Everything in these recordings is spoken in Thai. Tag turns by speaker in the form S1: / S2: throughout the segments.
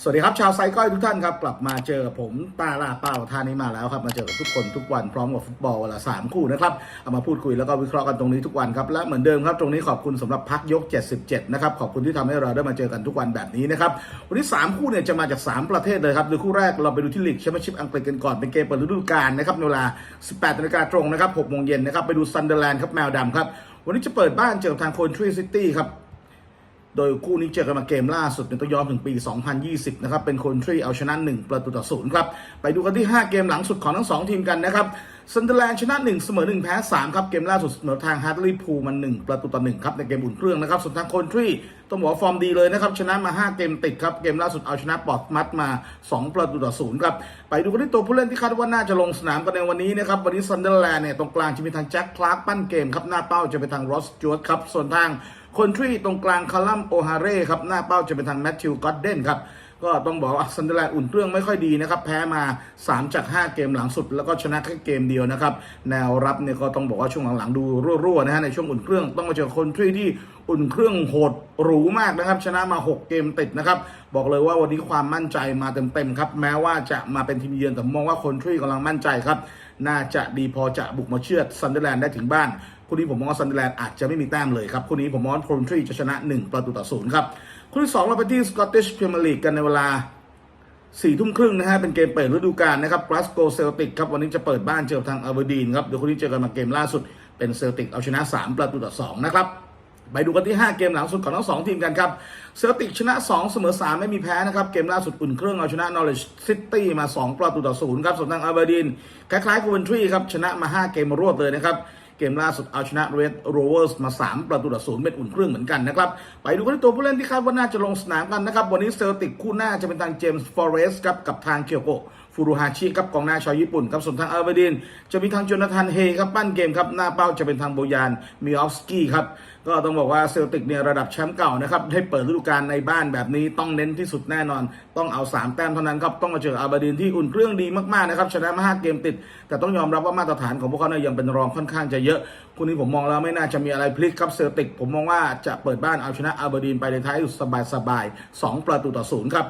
S1: สวัสดีครับ ชาวไซก้อยทุกท่านครับ กลับมาเจอผมตาลาเป้าท่านี้มาแล้วครับ มาเจอกับทุกคนทุกวันพร้อมกับฟุตบอลวันละสามคู่นะครับ เอามาพูดคุยแล้วก็วิเคราะห์กันตรงนี้ทุกวันครับ และเหมือนเดิมครับตรงนี้ขอบคุณสำหรับพักยก 77 นะครับ ขอบคุณที่ทำให้เราได้มาเจอกันทุกวันแบบนี้นะครับ วันนี้ 3 คู่เนี่ยจะมาจาก 3 ประเทศเลยครับโดยคู่แรกเราไปดูที่ลีกแชมเปี้ยนชิพอังกฤษกันก่อนเป็นเกมเปิดฤดูกาลนะครับเวลา 18นาฬิกาตรงนะครับ6โมงเย็นนะครับไปดูซันเดอร์แลนด์ครับแมวดำครับวันนี้จะเปิดบ้านเจอกับทางโคนทรีซิตี้ครับ โดยคู่นี้เจอกันมาเกมล่าสุดเนี่ยต้องย้อนถึงปี 2020 นะครับ เป็นคนทรีเอาชนะ 1 ประตูต่อศูนย์ครับ ไปดูกันที่ 5 เกมหลังสุดของทั้ง 2 ทีมกันนะครับซันเดอร์แลนด์ชนะ 1 เสมอ 1 แพ้ 3 ครับ เกมล่าสุดเสมอทางฮาร์ดลีย์พูลมัน 1 ประตูต่อ 1 ครับ ในเกมอุ่นเครื่องนะครับ ส่วนทางคนทรีต้องบอกว่าฟอร์มดีเลยนะครับ ชนะมา 5 เกมติดครับ เกมล่าสุดเอาชนะปอร์ตมัดมา 2 ประตูต่อศูนย์ครับ ไปดูกันที่ตัวผู้เล่นที่คาดว่าน่าจะลงสนามกันในวันนี้นะครับ วันนี้ซันเดอร์แลนด์เนี่ยตรงกลางจะมีทางแจ็คคลาร์กปั้นเกมครับ หน้าเป้าจะเป็นทางรอสจวตครับ ส่วนทาง คนทรีตรงกลางคาลัมโอฮาเร่ครับหน้าเป้าจะเป็นทางแมทธิวก็อดเดนครับก็ต้องบอกว่าซันเดอร์แลนด์อุ่นเครื่องไม่ค่อยดีนะครับ แพ้มา 3 จาก 5 เกมหลังสุด แล้วก็ชนะแค่เกมเดียวนะครับ แนวรับเนี่ยก็ต้องบอกว่าช่วงหลังๆดูรั่วๆนะฮะในช่วงอุ่นเครื่องต้องมาเจอคนทรีที่อุ่นเครื่องโหดหรูมากนะครับ ชนะมา 6 เกมติดนะครับ บอกเลยว่าวันนี้ความมั่นใจมาเต็มๆครับ แม้ว่าจะมาเป็นทีมเยือนแต่มองว่าคนทรีกำลังมั่นใจครับ น่าจะดีพอจะบุกมาเชือดซันเดอร์แลนด์ได้ถึงบ้าน คู่นี้ผมมองว่าซันเดอร์แลนด์อาจจะไม่มีแต้มเลยครับคู่นี้ผมมองว่าโคลนทรีจะชนะ 1 ประตูต่อศูนย์ครับคู่ที่2เราไปที่สกอตติชพรีเมียร์ลีกกันในเวลาสี่ทุ่มครึ่งนะฮะเป็นเกมเปิดฤดูกาลนะครับกลาสโกเซลติกครับวันนี้จะเปิดบ้านเจอกับทางอัลเบอร์ดีนครับเดี๋ยวคู่นี้เจอกันมาเกมล่าสุดเป็นเซลติกเอาชนะ 3 ประตูต่อ 2 นะครับ ไปดูกันที่ 5 เกมหลังสุดของทั้ง 2 ทีมกันครับเซลติกชนะ 2 เสมอ 3 ไม่มีแพ้นะครับ เกมล่าสุดอุ่นเครื่องเอาชนะ Norwich City มา 2 ประตูต่อศูนย์ครับส่วนทางอเบอร์ดีนคล้ายๆกับวันทรีครับชนะมา 5 เกมรวดเลยนะครับ เกมล่าสุดเอาชนะเรดโรเวอร์สมา 3 ประตูต่อศูนย์เป็นอุ่นเครื่องเหมือนกันนะครับ ไปดูกันที่ตัวผู้เล่นที่คาดว่าน่าจะลงสนามกันนะครับ วันนี้เซลติกคู่หน้าจะเป็นทางเจมส์ฟอเรสต์ครับกับทางเคียวโก ฟูรุฮาชิครับกองหน้าชาวญี่ปุ่นครับส่วนทางอัลเบอร์ดิน จะมีทางโจนาธานเฮครับปั้นเกมครับหน้าเป้าจะเป็นทางโบยานมิออฟสกี้ครับก็ต้องบอกว่าเซลติกเนี่ยระดับแชมป์เก่านะครับให้เปิดฤดูกาลในบ้านแบบนี้ต้องเน้นที่สุดแน่นอน ต้องเอา 3 แต้มเท่านั้นครับต้องมาเจออัลเบอร์ดินที่อุ่นเครื่องดีมากๆนะครับชนะมา5เกมติด แต่ต้องยอมรับว่ามาตรฐานของพวกเขาเนี่ยยังเป็นรองค่อนข้างจะเยอะคู่นี้ผมมองแล้วไม่น่าจะมีอะไรพลิกครับเซลติกผมมองว่าจะเปิดบ้านเอาชนะอัลเบอร์ดินไปในท้ายสบายๆ2ประตูต่อศูนย์ครับ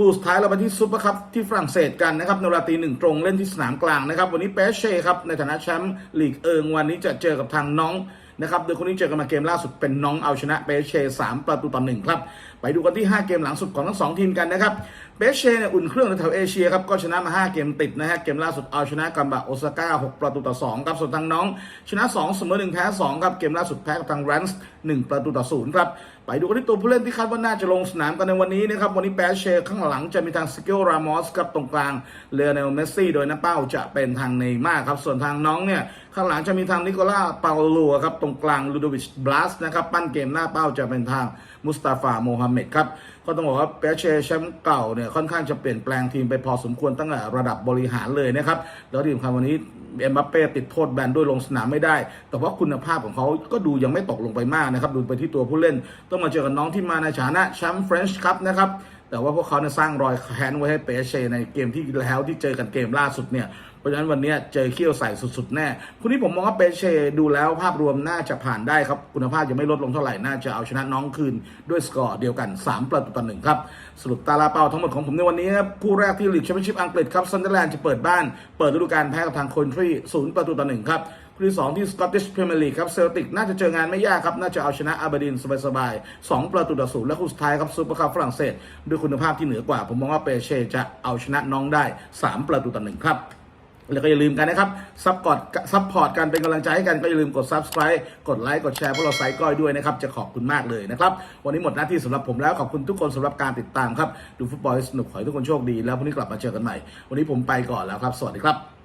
S1: คู่สุดท้ายเราไปที่ซุปเปอร์คัพที่ฝรั่งเศสกันนะครับในเวลาตีหนึ่งตรงเล่นที่สนามกลางนะครับวันนี้เปเช่ครับในฐานะแชมป์ลีกเอิงวันนี้จะเจอกับทางน้องนะครับโดยคนนี้เจอกันมาเกมล่าสุดเป็นน้องเอาชนะเปเช่สามประตูต่อหนึ่งครับ ไปดูกันที่ 5 เกมหลังสุดของทั้งสองทีมกันนะครับเปเช่เนี่ยอุ่นเครื่องในแถวเอเชียครับก็ชนะมา 5 เกมติดนะฮะเกมล่าสุดเอาชนะกัมบะโอซาก้า 6 ประตูต่อ2ครับส่วนทางน้อง ชนะ 2 เสมอ1แพ้2ครับเกมล่าสุดแพ้กับทางแรนส์1ประตูต่อ0ครับ ไปดูกันที่ตัวผู้เล่นที่คาดว่าน่าจะลงสนามกันในวันนี้นะครับ วันนี้แปเช่ข้างหลังจะมีทางสเกลรามอสครับตรงกลางเลอเนลเมสซี่โดยน้าเป้าจะเป็นทางเนย์มาร์ครับ ส่วนทางน้องเนี่ย ข้างหลังจะมีทางนิโคล่าเปาโลัวครับตรงกลางลูโดวิชบลัสนะครับ ปั้นเกมหน้าเป้าจะเป็นทางมุสตาฟาโมฮัมเหม็ดครับ ก็ต้องบอกว่าเปเช่แชมป์เก่าเนี่ยค่อนข้างจะเปลี่ยนแปลงทีมไปพอสมควรตั้งแต่ระดับบริหารเลยนะครับแล้วที่สำคัญวันนี้เอ็มบัปเป้ติดโทษแบนด้วยลงสนามไม่ได้ แต่ว่าคุณภาพของเขาก็ดูยังไม่ตกลงไปมากนะครับ ดูไปที่ตัวผู้เล่น ต้องมาเจอกับน้องที่มาในฐานะแชมป์เฟรนช์คัพนะครับ แต่ว่าพวกเขาเนี่ยสร้างรอยแค้นไว้ให้เปเชในเกมที่แล้วที่เจอกันเกมล่าสุดเนี่ยเพราะฉะนั้นวันนี้เจอเขี้ยวใส่สุดๆแน่คู่นี้ผมมองว่าเปเชดูแล้วภาพรวมน่าจะผ่านได้ครับคุณภาพยังไม่ลดลงเท่าไหร่น่าจะเอาชนะน้องคืนด้วยสกอร์เดียวกัน 3 ประตูต่อหนึ่งครับสรุปตาลาเป้าทั้งหมดของผมในวันนี้คู่แรกที่ลีกแชมเปี้ยนชิพอังกฤษครับซันเดอร์แลนด์จะเปิดบ้านเปิดฤดูกาลแพ้กับทางคนทรีศูนย์ประตูต่อหนึ่งครับ คู่ที่ 2 ที่สกอตติชพรีเมียร์ลีกครับเซลติกน่าจะเจองานไม่ยากครับ น่าจะเอาชนะอาร์เบดินสบายๆ2ประตูต่อศูนย์และคู่สุดท้ายครับซูเปอร์คัพฝรั่งเศส ด้วยคุณภาพที่เหนือกว่า ผมมองว่าเปเช่จะเอาชนะน้องได้ 3 ประตูต่อหนึ่งครับแล้วก็อย่าลืมกันนะครับซัพพอร์ตซัพพอร์ตกันเป็นกำลังใจให้กันก็อย่าลืมกด subscribe กดไลค์กดแชร์พวกเราไซก้อยด้วยนะครับ จะขอบคุณมากเลยนะครับ วันนี้หมดหน้าที่สำหรับผมแล้ว ขอบคุณทุกคนสำหรับการติดตามครับ ดูฟุตบอลสนุกขอให้ทุกคนโชคดี แล้วพรุ่งนี้กลับมาเจอกันใหม่ วันนี้ผมไปก่อนแล้วครับ สวัสดีครับ